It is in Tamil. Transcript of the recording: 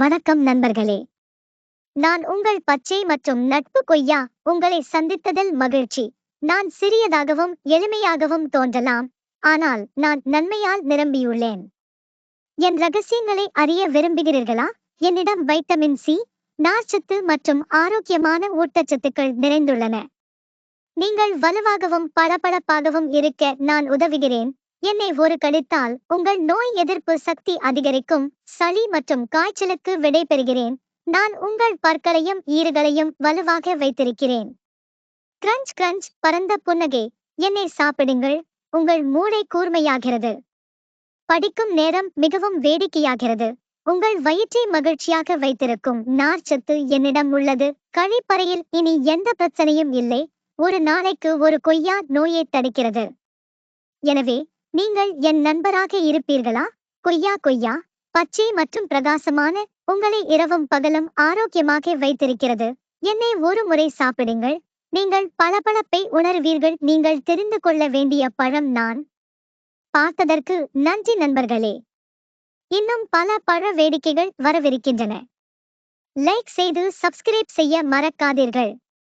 வணக்கம் நண்பர்களே. நான் உங்கள் பச்சை மற்றும் நட்பு கொய்யா உங்களை சந்தித்ததில் மகிழ்ச்சி. நான் சிறியதாகவும் எளிமையாகவும் தோன்றலாம். ஆனால் நான் நன்மையால் நிரம்பியுள்ளேன். என் ரகசியங்களை அறிய விரும்புகிறீர்களா? என்னிடம் வைட்டமின் சி நார்ச்சத்து மற்றும் ஆரோக்கியமான ஊட்டச்சத்துக்கள் நிறைந்துள்ளன. நீங்கள் வலுவாகவும் பளபளப்பாகவும் இருக்க நான் உதவுகிறேன். எண்ணெய் ஒரு கழித்தால் உங்கள் நோய் எதிர்ப்பு சக்தி அதிகரிக்கும். சளி மற்றும் காய்ச்சலுக்கு விடை பெறுகிறேன். நான் உங்கள் பற்களையும் ஈறுகளையும் வலுவாக வைத்திருக்கிறேன். கிரஞ்ச் கிரஞ்ச் பரந்த புன்னகை. என்னை சாப்பிடுங்கள். உங்கள் மூளை கூர்மையாகிறது. படிக்கும் நேரம் மிகவும் வேடிக்கையாகிறது. உங்கள் வயிற்றை மகிழ்ச்சியாக வைத்திருக்கும் நார்ச்சத்து என்னிடம் உள்ளது. கழிப்பறையில் இனி எந்த பிரச்சனையும் இல்லை. ஒரு நாளைக்கு ஒரு கொய்யா நோயை தடுக்கிறது. எனவே நீங்கள் என் நண்பராக இருப்பீர்களா? கொய்யா கொய்யா பச்சை மற்றும் பிரகாசமான உங்களை இரவும் பகலும் ஆரோக்கியமாக வைத்திருக்கிறது. என்னை ஒரு முறை சாப்பிடுங்கள். நீங்கள் பளபளப்பை உணர்வீர்கள். நீங்கள் தெரிந்து கொள்ள வேண்டிய பழம் நான் பார்த்ததற்கு நன்றி நண்பர்களே. இன்னும் பல பழ வேடிக்கைகள் வரவிருக்கின்றன. லைக் செய்து சப்ஸ்கிரைப் செய்ய மறக்காதீர்கள்.